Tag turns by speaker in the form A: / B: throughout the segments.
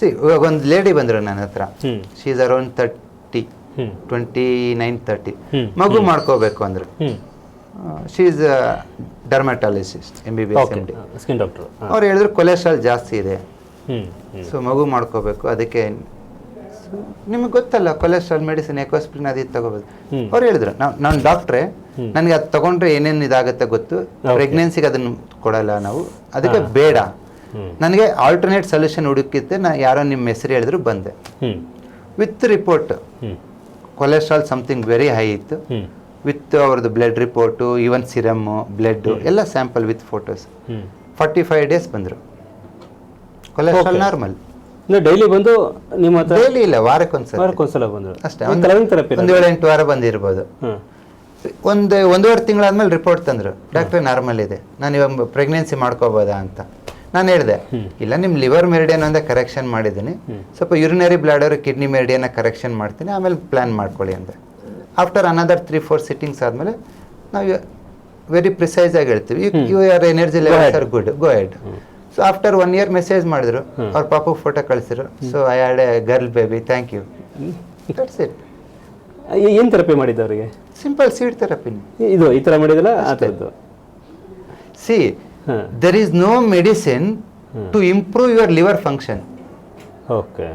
A: C ಇವಾಗ ಒಂದು lady ಬಂದರು ನನ್ನ ಹತ್ರ.
B: She's
A: she is around thirty twenty nine thirty ಮಗು ಮಾಡ್ಕೋಬೇಕು ಅಂದ್ರೆ.
B: She's
A: she is dermatologist M B B S M D
B: skin doctor
A: ಅವ್ರು ಹೇಳಿದ್ರು ಕೊಲೆಸ್ಟ್ರಾಲ್ ಜಾಸ್ತಿ ಇದೆ. ಸೊ ಮಗು ಮಾಡ್ಕೋಬೇಕು ಅದಕ್ಕೆ ನಿಮಗೆ ಗೊತ್ತಲ್ಲ ಕೊಲೆಸ್ಟ್ರಾಲ್ ಮೆಡಿಸಿನ್ ಎಕೋಸ್ಪ್ರಿನ್ ಅದು ತಗೋಬೋದು. ಅವ್ರು ಹೇಳಿದ್ರು ನಾನು ಡಾಕ್ಟ್ರೆ ನನಗೆ ಅದು ತಗೊಂಡ್ರೆ ಏನೇನು ಇದಾಗುತ್ತೆ ಗೊತ್ತು? ಪ್ರೆಗ್ನೆನ್ಸಿಗೆ ಅದನ್ನು ಕೊಡಲ್ಲ ನಾವು. ಅದಕ್ಕೆ ಬೇಡ. ನನಗೆ ಆಲ್ಟರ್ನೇಟ್ ಸೊಲ್ಯೂಷನ್ ಹುಡುಕಿದ್ದೆ ನಾ ಯಾರೋ ನಿಮ್ಮ ಹೆಸರು ಹೇಳಿದ್ರು ಬಂದೆ.
B: ಹ್ಮ್.
A: With report cholesterol something very high ಇತ್ತು. ವಿತ್ ಅವ್ರದ್ದು blood report even serum blood ಎಲ್ಲ sample with photos forty five days ಬಂದರು. ಕೊಲೆಸ್ಟ್ರಾಲ್ ನಾರ್ಮಲ್
B: ಡೈಲಿ ಬಂದು ನಿಮ್ಮ ಹತ್ರ
A: ಡೈಲಿ ಇಲ್ಲ ವಾರಕ್ಕೊಂದ್ಸಲ
B: ವಾರಕ್ಕೊಂದ್ಸಲ ಬಂದರು.
A: ಅಷ್ಟೇ.
B: ಒಂದು
A: ಏಳು ಎಂಟು ವಾರ ಬಂದಿರ್ಬೋದು. ಒಂದು ಒಂದೂವರೆ ತಿಂಗಳಾದ್ಮೇಲೆ ರಿಪೋರ್ಟ್ ತಂದರು. ಡಾಕ್ಟ್ರೆ ನಾರ್ಮಲ್ ಇದೆ. ನಾನು ಇವಾಗ ಪ್ರೆಗ್ನೆನ್ಸಿ ಮಾಡ್ಕೋಬೋದಾ ಅಂತ. ನಾನು ಹೇಳಿದೆ ಇಲ್ಲ ನಿಮ್ಮ ಲಿವರ್ ಮೆರಿಡಿಯನ್ ಅಂತ ಕರೆಕ್ಷನ್ ಮಾಡಿದ್ದೀನಿ. ಸ್ವಲ್ಪ ಯುರಿನರಿ ಬ್ಲಾಡರ್ ಕಿಡ್ನಿ ಮೆರಿಡಿಯನ್ನ ಕರೆಕ್ಷನ್ ಮಾಡ್ತೀನಿ ಆಮೇಲೆ ಪ್ಲ್ಯಾನ್ ಮಾಡ್ಕೊಳ್ಳಿ ಅಂದೆ. After another three four sittings ಆದಮೇಲೆ ನಾವು ವೆರಿ ಪ್ರಿಸೈಸ್ ಆಗಿ ಹೇಳ್ತೀವಿ. You are energy level are good go head so after one year message ಮಾಡಿದ್ರು ಅವ್ರ ಪಾಪ ಫೋಟೋ ಕಳಿಸಿದ್ರು. So I had a girl baby thank you that's it
B: ಏನು therapy ಮಾಡಿದ್ದು ಅವರಿಗೆ?
A: ಸಿಂಪಲ್ ಸೀಡ್ ಥೆರಪಿ
B: ಇದು ಈ ಥರ ಮಾಡಿದಲ್ಲ ಆ ಥರದ್ದು
A: see there is no medicine to improve your liver function.
B: Okay.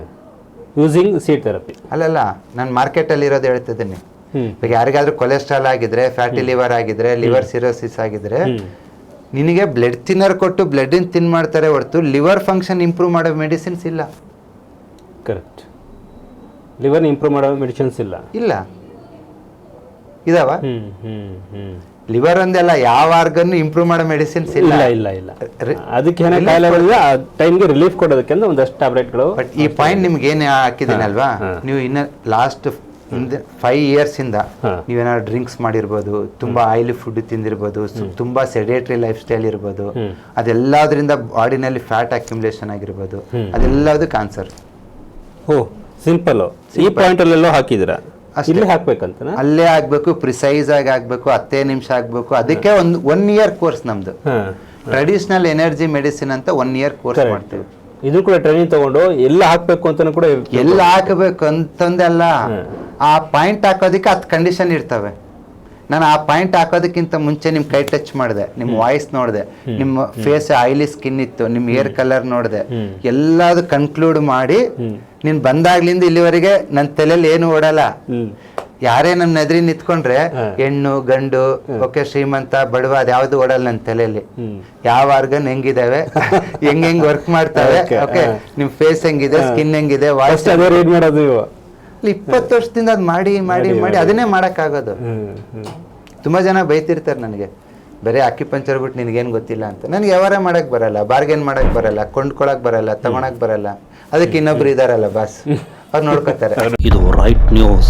B: Using seed therapy
A: ಅಲ್ಲಲ್ಲ ನಾನು ಮಾರ್ಕೆಟಲ್ಲಿ ಇರೋದು ಹೇಳ್ತಿದ್ದೀನಿ. ಈಗ ಯಾರಿಗಾದ್ರೂ ಕೊಲೆಸ್ಟ್ರಾಲ್ ಆಗಿದ್ರೆ ಫ್ಯಾಟಿ ಲಿವರ್ ಆಗಿದ್ರೆ ಲಿವರ್ ಸಿರೋಸಿಸ್ ಆಗಿದ್ರೆ ನಿನಗೆ ಬ್ಲಡ್ ತಿನ್ನರ್ ಕೊಟ್ಟು ಬ್ಲಡ್ ತಿನ್ ಮಾಡ್ತಾರೆ ಹೊರತು ಲಿವರ್ ಫಂಕ್ಷನ್ ಇಂಪ್ರೂವ್ ಮಾಡೋ ಮೆಡಿಸಿನ್ಸ್ ಇಲ್ಲ.
B: ಕರೆಕ್ಟ್ ಲಿವರ್ ಇಂಪ್ರೂವ್ ಮಾಡೋ ಮೆಡಿಸಿನ್ಸ್ ಇಲ್ಲ.
A: ಇಲ್ಲ. ಇದಾವ?
B: ಹ್ಞೂ
A: ಲಿವರ್ ಒಂದೆಲ್ಲ ಯಾವ ಆರ್ಗನ್ ಇಂಪ್ರೂವ್ ಮಾಡೋ ಮೆಡಿಸಿನ್ಸ್ ಇಲ್ಲ.
B: ಇಲ್ಲ ಇಲ್ಲ ಅದಕ್ಕೆ ಏನೋ ಕಾಯಿಲೆ ಬಂದ್ರೆ ಆ ಟೈಮ್ಗೆ ರಿಲೀಫ್ ಕೊಡೋದಕ್ಕೆ ಒಂದಷ್ಟು ಟ್ಯಾಬ್ಲೆಟ್ಗಳು
A: ಬಟ್ ಈ ಪಾಯಿಂಟ್ ನಿಮ್ಗೆ ಏನು ಹಾಕಿದ್ದೀನಲ್ವಾ? ನೀವು ಇನ್ನ ಲಾಸ್ಟ್ ಹಿಂದೆ ಫೈವ್ ಇಯರ್ಸ್ ಇಂದ. ನೀವೇನಾದ್ರು ಡ್ರಿಂಕ್ಸ್ ಮಾಡಿರ್ಬೋದು ತುಂಬಾ ಆಯಿಲಿ ಫುಡ್ ತಿಂದಿರ್ಬೋದು ತುಂಬಾ ಸೆಡೇಟ್ರಿ ಲೈಫ್ ಸ್ಟೈಲ್ ಇರ್ಬೋದು ಅದೆಲ್ಲದ್ರಿಂದ ಬಾಡಿನಲ್ಲಿ ಫ್ಯಾಟ್ ಅಕ್ಯುಮುಲೇಷನ್ ಆಗಿರ್ಬೋದು ಅದೆಲ್ಲದು ಕ್ಯಾನ್ಸರ್
B: ಓ ಸಿಂಪಲ್ ಈ ಪಾಯಿಂಟ್ ಅಲ್ಲೆಲ್ಲೋ
A: ಹಾಕಿದಿರಾ.
B: ಇಲ್ಲಿ ಹಾಕ್ಬೇಕಂತ
A: ಅಲ್ಲೇ ಆಗ್ಬೇಕು ಪ್ರಿಸೈಸ್ ಆಗಿ ಆಗ್ಬೇಕು ಹತ್ತೇ ನಿಮಿಷ ಆಗ್ಬೇಕು. ಅದಕ್ಕೆ ಒಂದು ಒನ್ ಇಯರ್ ಕೋರ್ಸ್ ನಮ್ದು. ಟ್ರೆಡಿಷನಲ್ ಎನರ್ಜಿ ಮೆಡಿಸಿನ್ ಅಂತ ಒನ್ ಇಯರ್ ಕೋರ್ಸ್ ಮಾಡ್ತೀವಿ.
B: ಇದು ಕೂಡ ಟ್ರೈನಿಂಗ್ ತಗೊಂಡು ಎಲ್ಲ ಹಾಕ್ಬೇಕು ಅಂತ ಕೂಡ.
A: ಎಲ್ಲ ಹಾಕಬೇಕು ಅಂತಂದೆಲ್ಲ ಆ ಪಾಯಿಂಟ್ ಹಾಕೋದಕ್ಕೆ ಹತ್ತು ಕಂಡೀಷನ್ ಇರ್ತವೆ. ನಾನು ಆ ಪಾಯಿಂಟ್ ಹಾಕೋದಕ್ಕಿಂತ ಮುಂಚೆ ನಿಮ್ಮ ಕೈ ಟಚ್ ಮಾಡಿದೆ ನಿಮ್ಮ ವಾಯ್ಸ್ ನೋಡಿದೆ ನಿಮ್ಮ ಫೇಸ್ ಆಯಿಲಿ ಸ್ಕಿನ್ ಇತ್ತು ನಿಮ್ಮ ಏರ್ ಕಲರ್ ನೋಡಿದೆ ಎಲ್ಲದು ಕನ್ಕ್ಲೂಡ್ ಮಾಡಿ ನೀನ್ ಬಂದಾಗ್ಲಿಂದ ಇಲ್ಲಿವರೆಗೆ ನನ್ನ ತಲೆಯಲ್ಲಿ ಏನು ಓಡಲ್ಲ. ಯಾರೇ ನನ್ನ ನದ್ರಿ ನಿಂತ್ಕೊಂಡ್ರೆ ಹೆಣ್ಣು ಗಂಡು ಓಕೆ ಶ್ರೀಮಂತ ಬಡವ ಅದ್ಯಾವ್ದು ಓಡಲ್ಲ ನನ್ನ ತಲೆಯಲ್ಲಿ ಯಾವ ಆರ್ಗನ್ ಹೆಂಗಿದಾವೆ ಹೆಂಗ್ ಹೆಂಗ್ ವರ್ಕ್ ಮಾಡ್ತಾವೆ ಓಕೆ. ನಿಮ್ ಫೇಸ್ ಹೆಂಗಿದೆ ಸ್ಕಿನ್ ಹೆಂಗಿದೆ ವಾಯ್ಸ್
B: ಮಾಡೋದು ನೀವು
A: ಇಪ್ಪತ್ತು ವರ್ಷದಿಂದ ಅದು ಮಾಡಿ ಮಾಡಿ ಮಾಡಿ ಅದನ್ನೇ ಮಾಡೋಕ್ಕಾಗೋದು. ತುಂಬಾ ಜನ ಬೈತಿರ್ತಾರೆ ನನಗೆ. ಬರೀ ಅಕ್ಕಿಪಂಚರ್ ಬಿಟ್ಟು ನಿನಗೇನು ಗೊತ್ತಿಲ್ಲ ಅಂತ. ನನಗೆ ವ್ಯವಹಾರ ಮಾಡಕ್ ಬರಲ್ಲ ಬಾರ್ಗೇನ್ ಮಾಡಕ್ ಬರಲ್ಲ ಕೊಂಡ್ಕೊಳಕ್ಕೆ ಬರಲ್ಲ ತಗೊಳಕ್ ಬರಲ್ಲ. ಅದಕ್ಕೆ ಇನ್ನೊಬ್ರು ಇದಾರಲ್ಲ ಬಾಸ್ ಅವ್ರು ನೋಡ್ಕೊತಾರೆ
C: ಇದು ರೈಟ್ ನ್ಯೂಸ್